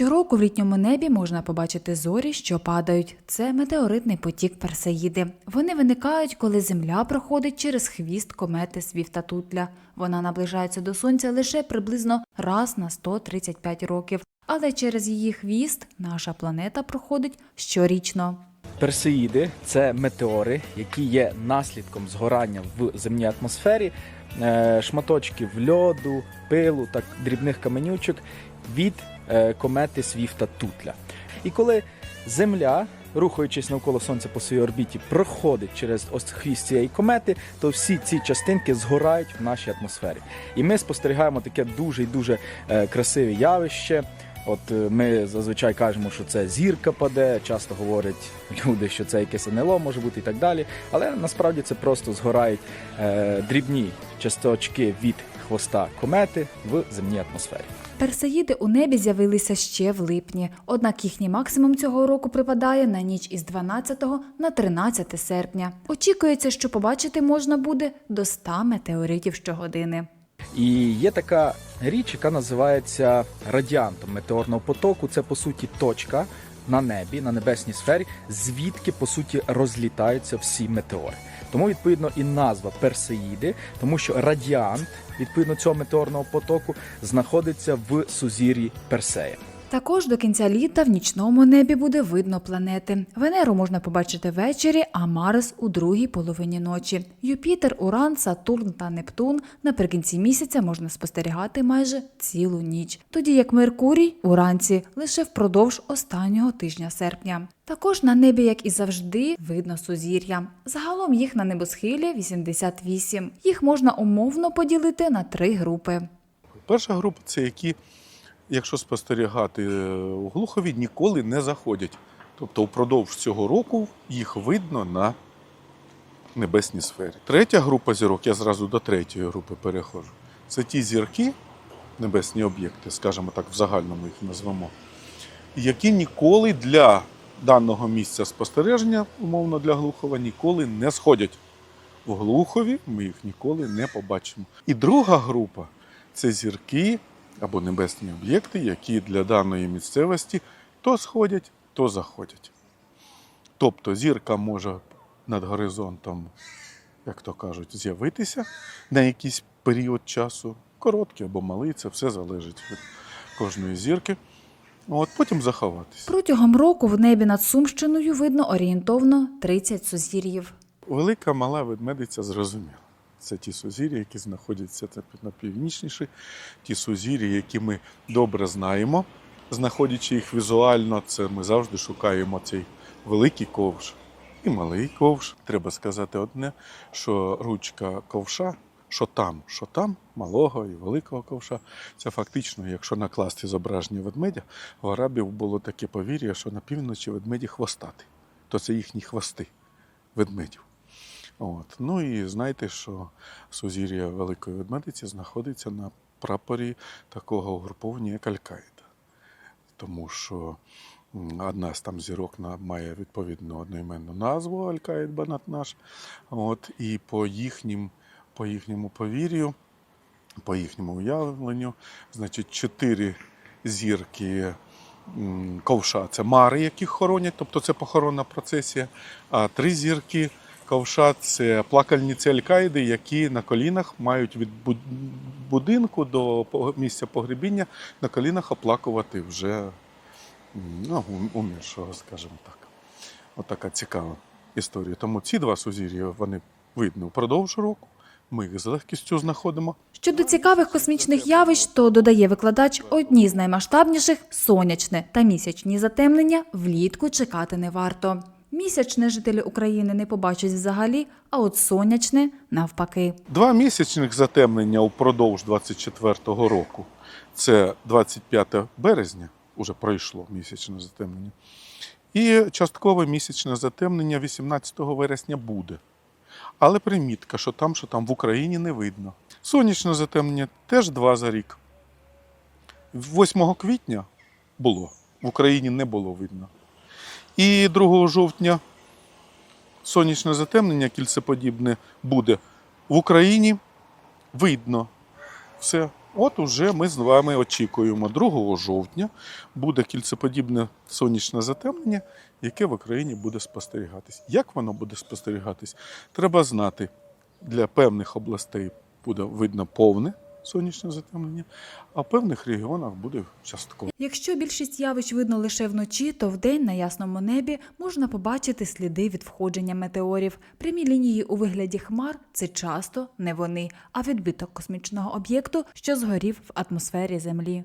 Щороку в літньому небі можна побачити зорі, що падають. Це метеоритний потік Персеїди. Вони виникають, коли Земля проходить через хвіст комети Свіфта-Тутля. Вона наближається до сонця лише приблизно раз на 135 років. Але через її хвіст наша планета проходить щорічно. Персеїди це метеори, які є наслідком згорання в земній атмосфері е, шматочків льоду, пилу та дрібних каменючок від комети Свіфта Тутля. І коли Земля, рухаючись навколо Сонця по своїй орбіті, проходить через ось хвіст цієї комети, то всі ці частинки згорають в нашій атмосфері. І ми спостерігаємо таке дуже і дуже е, красиве явище. От е, ми зазвичай кажемо, що це зірка паде. Часто говорять люди, що це якесь НЛО може бути і так далі. Але насправді це просто згорають е, дрібні часточки від хвоста комети в земній атмосфері. Персеїди у небі з'явилися ще в липні, однак їхній максимум цього року припадає на ніч із 12 на 13 серпня. Очікується, що побачити можна буде до 100 метеоритів щогодини. І є така річ, яка називається радіантом метеорного потоку. Це по суті точка на небі, на небесній сфері, звідки по суті розлітаються всі метеори. Тому відповідно і назва Персеїди, тому що радіант відповідно цього метеорного потоку знаходиться в сузір'ї Персея. Також до кінця літа в нічному небі буде видно планети. Венеру можна побачити ввечері, а Марс у другій половині ночі. Юпітер, Уран, Сатурн та Нептун наприкінці місяця можна спостерігати майже цілу ніч, тоді як Меркурій уранці лише впродовж останнього тижня серпня. Також на небі, як і завжди, видно сузір'я. Загалом їх на небосхилі 88. Їх можна умовно поділити на три групи. Перша група це які, якщо спостерігати е, у Глухові, ніколи не заходять. Тобто впродовж цього року їх видно на небесній сфері. Третя група зірок, я зразу до третьої групи переходжу. Це ті зірки, небесні об'єкти, скажімо так, в загальному їх назвемо, які ніколи для даного місця спостереження, умовно для Глухова, ніколи не сходять. В Глухові ми їх ніколи не побачимо. І друга група це зірки або небесні об'єкти, які для даної місцевості то сходять, то заходять. Тобто зірка може над горизонтом, як то кажуть, з'явитися на якийсь період часу, короткий або малий, це все залежить від кожної зірки. От, потім заховатися. Протягом року в небі над Сумщиною видно орієнтовно 30 сузір'їв. Велика мала ведмедиця зрозуміла. Це ті сузір'я, які знаходяться на північніші, ті сузір'я, які ми добре знаємо. Знаходячи їх візуально, це ми завжди шукаємо цей великий ковш і малий ковш. Треба сказати одне, що ручка ковша, що там, що там, малого і великого ковша, це фактично, якщо накласти зображення ведмедя, в арабів було таке повір'я, що на півночі ведмеді хвостати, то це їхні хвости ведмедів. От. Ну і знайте, що сузір'я Великої Ведмедиці знаходиться на прапорі такого угруповання, як Аль-Каїда. Тому що одна з там зірок має відповідну одноіменну назву Аль-Каїд Банат наш. От, і по, їхнім, по їхньому повір'ю, по їхньому уявленню, значить, чотири зірки ковша це мари, яких хоронять, тобто це похоронна процесія, а три зірки ковша це плакальниці Аль-Каїди, які на колінах мають від будинку до місця погребіння на колінах оплакувати вже ну, умершого, скажімо так. Отака цікава історія. Тому ці два сузір'я вони видно впродовж року. Ми їх з легкістю знаходимо. Щодо цікавих космічних явищ, то додає викладач, одні з наймасштабніших сонячне та місячні затемнення влітку чекати не варто. Місячне жителі України не побачать взагалі, а от сонячне навпаки. Два місячних затемнення упродовж 24-го року. Це 25 березня, уже пройшло місячне затемнення. І часткове місячне затемнення 18 вересня буде. Але примітка, що там, що там в Україні не видно. Сонячне затемнення теж два за рік. 8 квітня було, в Україні не було видно. І 2 жовтня сонячне затемнення кільцеподібне буде в Україні видно. Все От уже ми з вами очікуємо 2 жовтня буде кільцеподібне сонячне затемнення, яке в Україні буде спостерігатись. Як воно буде спостерігатись? Треба знати, для певних областей буде видно повне сонячне затемнення, а в певних регіонах буде частково. Якщо більшість явищ видно лише вночі, то вдень на ясному небі можна побачити сліди від входження метеорів. Прямі лінії у вигляді хмар це часто не вони, а відбиток космічного об'єкту, що згорів в атмосфері Землі.